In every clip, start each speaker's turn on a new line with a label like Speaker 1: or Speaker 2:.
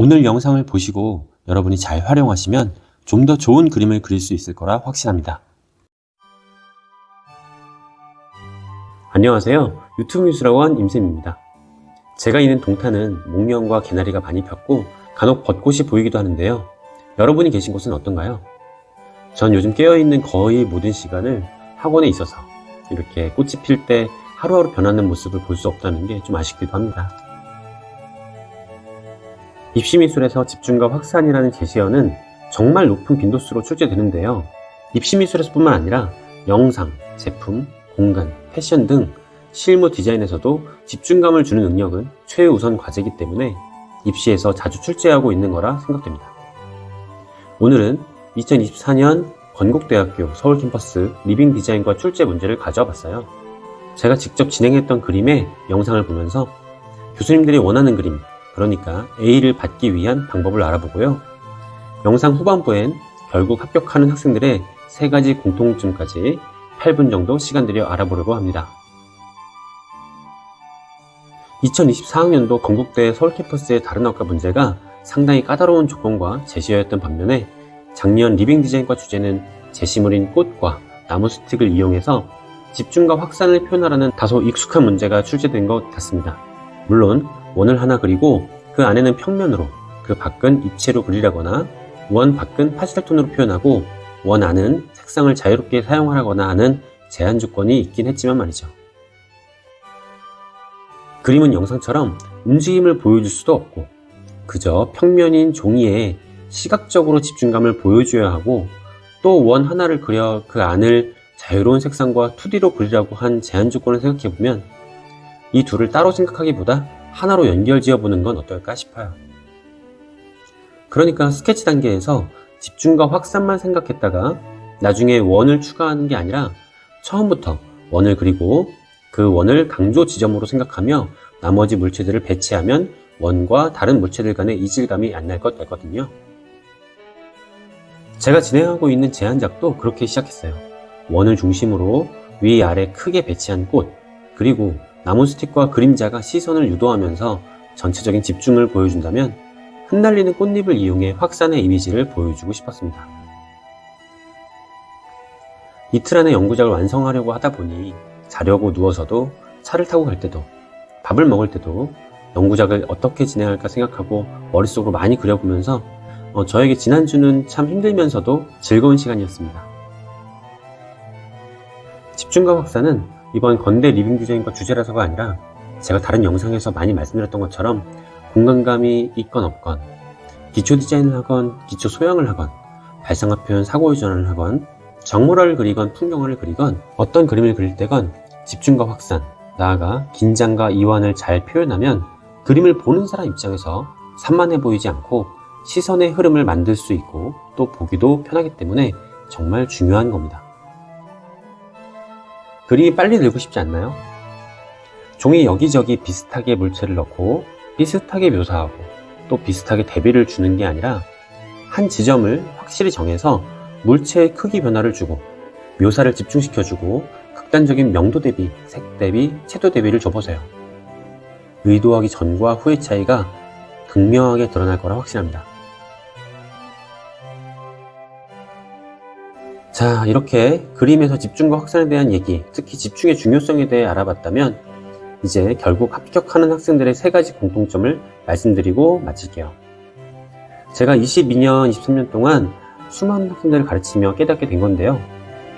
Speaker 1: 오늘 영상을 보시고 여러분이 잘 활용하시면 좀 더 좋은 그림을 그릴 수 있을 거라 확신합니다. 안녕하세요. 유튜브 뉴스라고 한 임쌤입니다. 제가 있는 동탄은 목련과 개나리가 많이 폈고 간혹 벚꽃이 보이기도 하는데요. 여러분이 계신 곳은 어떤가요? 전 요즘 깨어있는 거의 모든 시간을 학원에 있어서 이렇게 꽃이 필 때 하루하루 변하는 모습을 볼 수 없다는 게 좀 아쉽기도 합니다. 입시미술에서 집중과 확산이라는 제시어는 정말 높은 빈도수로 출제되는데요. 입시미술에서뿐만 아니라 영상, 제품, 공간, 패션 등 실무 디자인에서도 집중감을 주는 능력은 최우선 과제이기 때문에 입시에서 자주 출제하고 있는 거라 생각됩니다. 오늘은 2024년 건국대학교 서울 캠퍼스 리빙 디자인과 출제 문제를 가져와 봤어요. 제가 직접 진행했던 그림의 영상을 보면서 교수님들이 원하는 그림, 그러니까 A를 받기 위한 방법을 알아보고요. 영상 후반부엔 결국 합격하는 학생들의 세 가지 공통점까지 8분 정도 시간 들여 알아보려고 합니다. 2024학년도 건국대 서울 캠퍼스의 다른 학과 문제가 상당히 까다로운 조건과 제시어였던 반면에 작년 리빙 디자인과 주제는 제시물인 꽃과 나무 스틱을 이용해서 집중과 확산을 표현하라는 다소 익숙한 문제가 출제된 것 같습니다. 물론 원을 하나 그리고 그 안에는 평면으로 그 밖은 입체로 그리라거나 원 밖은 파스텔톤으로 표현하고 원 안은 색상을 자유롭게 사용하거나 하는 제한 조건이 있긴 했지만 말이죠. 그림은 영상처럼 움직임을 보여줄 수도 없고 그저 평면인 종이에 시각적으로 집중감을 보여줘야 하고 또 원 하나를 그려 그 안을 자유로운 색상과 2D로 그리라고 한 제한 조건을 생각해보면 이 둘을 따로 생각하기보다 하나로 연결 지어보는 건 어떨까 싶어요. 그러니까 스케치 단계에서 집중과 확산만 생각했다가 나중에 원을 추가하는 게 아니라 처음부터 원을 그리고 그 원을 강조 지점으로 생각하며 나머지 물체들을 배치하면 원과 다른 물체들 간의 이질감이 안 날 것 같거든요. 제가 진행하고 있는 제안작도 그렇게 시작했어요. 원을 중심으로 위아래 크게 배치한 꽃, 그리고 나무 스틱과 그림자가 시선을 유도하면서 전체적인 집중을 보여준다면 흩날리는 꽃잎을 이용해 확산의 이미지를 보여주고 싶었습니다. 이틀 안에 연구작을 완성하려고 하다 보니 자려고 누워서도 차를 타고 갈 때도 밥을 먹을 때도 연구작을 어떻게 진행할까 생각하고 머릿속으로 많이 그려보면서 어, 저에게 지난주는 참 힘들면서도 즐거운 시간이었습니다. 집중과 확산은 이번 건대 리빙 디자인과 주제라서가 아니라 제가 다른 영상에서 많이 말씀드렸던 것처럼 공간감이 있건 없건 기초 디자인을 하건 기초 소양을 하건 발상화 표현 사고 유전을 하건 정모라를 그리건 풍경화를 그리건 어떤 그림을 그릴 때건 집중과 확산 나아가 긴장과 이완을 잘 표현하면 그림을 보는 사람 입장에서 산만해 보이지 않고 시선의 흐름을 만들 수 있고 또 보기도 편하기 때문에 정말 중요한 겁니다. 그림이 빨리 늘고 싶지 않나요? 종이 여기저기 비슷하게 물체를 넣고 비슷하게 묘사하고 또 비슷하게 대비를 주는 게 아니라 한 지점을 확실히 정해서 물체의 크기 변화를 주고 묘사를 집중시켜주고 극단적인 명도 대비, 색 대비, 채도 대비를 줘보세요. 의도하기 전과 후의 차이가 극명하게 드러날 거라 확신합니다. 자, 이렇게 그림에서 집중과 확산에 대한 얘기, 특히 집중의 중요성에 대해 알아봤다면 이제 결국 합격하는 학생들의 세 가지 공통점을 말씀드리고 마칠게요. 제가 22년, 23년 동안 수많은 학생들을 가르치며 깨닫게 된 건데요.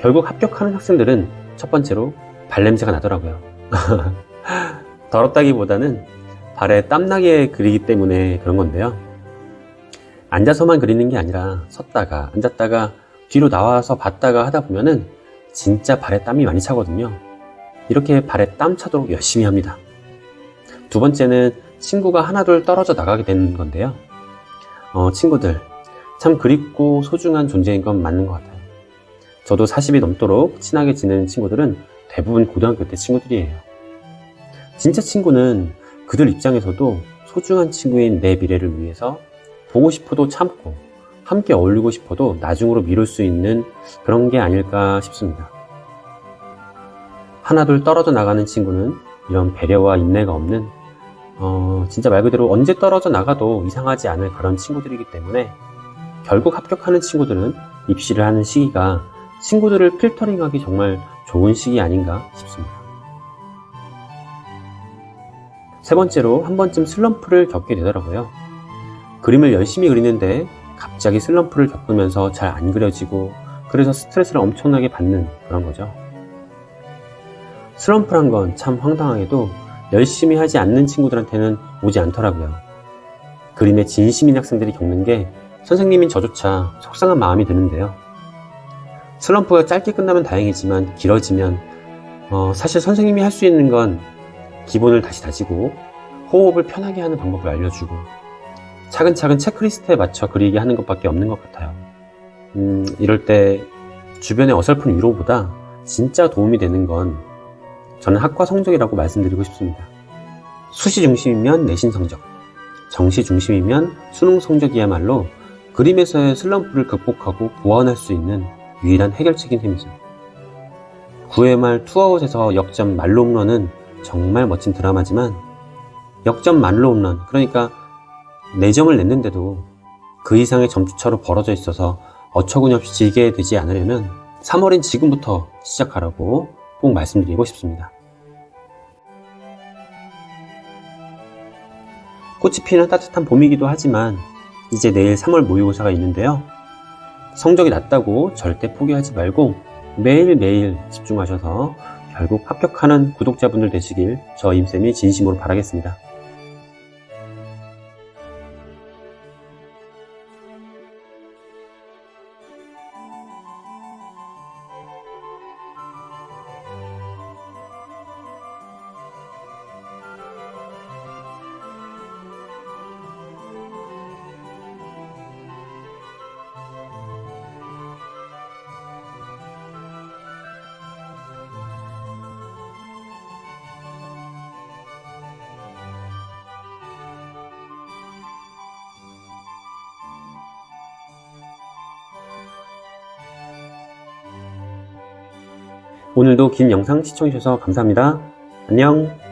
Speaker 1: 결국 합격하는 학생들은 첫 번째로 발냄새가 나더라고요. 더럽다기보다는 발에 땀나게 그리기 때문에 그런 건데요. 앉아서만 그리는 게 아니라 섰다가 앉았다가 뒤로 나와서 봤다가 하다 보면은 진짜 발에 땀이 많이 차거든요. 이렇게 발에 땀 차도록 열심히 합니다. 두 번째는 친구가 하나둘 떨어져 나가게 되는 건데요. 어, 친구들, 참 그립고 소중한 존재인 건 맞는 것 같아요. 저도 40이 넘도록 친하게 지내는 친구들은 대부분 고등학교 때 친구들이에요. 진짜 친구는 그들 입장에서도 소중한 친구인 내 미래를 위해서 보고 싶어도 참고 함께 어울리고 싶어도 나중으로 미룰 수 있는 그런 게 아닐까 싶습니다. 하나둘 떨어져 나가는 친구는 이런 배려와 인내가 없는 어, 진짜 말 그대로 언제 떨어져 나가도 이상하지 않을 그런 친구들이기 때문에 결국 합격하는 친구들은 입시를 하는 시기가 친구들을 필터링하기 정말 좋은 시기 아닌가 싶습니다. 세 번째로 한 번쯤 슬럼프를 겪게 되더라고요. 그림을 열심히 그리는데 갑자기 슬럼프를 겪으면서 잘 안 그려지고 그래서 스트레스를 엄청나게 받는 그런 거죠. 슬럼프란 건 참 황당하게도 열심히 하지 않는 친구들한테는 오지 않더라고요. 그림에 진심인 학생들이 겪는 게 선생님인 저조차 속상한 마음이 드는데요. 슬럼프가 짧게 끝나면 다행이지만 길어지면 어, 사실 선생님이 할 수 있는 건 기본을 다시 다지고 호흡을 편하게 하는 방법을 알려주고 차근차근 체크리스트에 맞춰 그리게 하는 것밖에 없는 것 같아요. 음, 이럴 때 주변의 어설픈 위로보다 진짜 도움이 되는 건 저는 학과 성적이라고 말씀드리고 싶습니다. 수시 중심이면 내신 성적, 정시 중심이면 수능 성적이야말로 그림에서의 슬럼프를 극복하고 보완할 수 있는 유일한 해결책인 셈이죠. 9회 말 투아웃에서 역전 말로 홈런은 정말 멋진 드라마지만 역전 말로 홈런, 그러니까 4점을 냈는데도 그 이상의 점수차로 벌어져 있어서 어처구니없이 지게 되지 않으려면 3월인 지금부터 시작하라고 꼭 말씀드리고 싶습니다. 꽃이 피는 따뜻한 봄이기도 하지만 이제 내일 3월 모의고사가 있는데요. 성적이 낮다고 절대 포기하지 말고 매일매일 집중하셔서 결국 합격하는 구독자분들 되시길 저 임쌤이 진심으로 바라겠습니다. 오늘도 긴 영상 시청해주셔서 감사합니다. 안녕!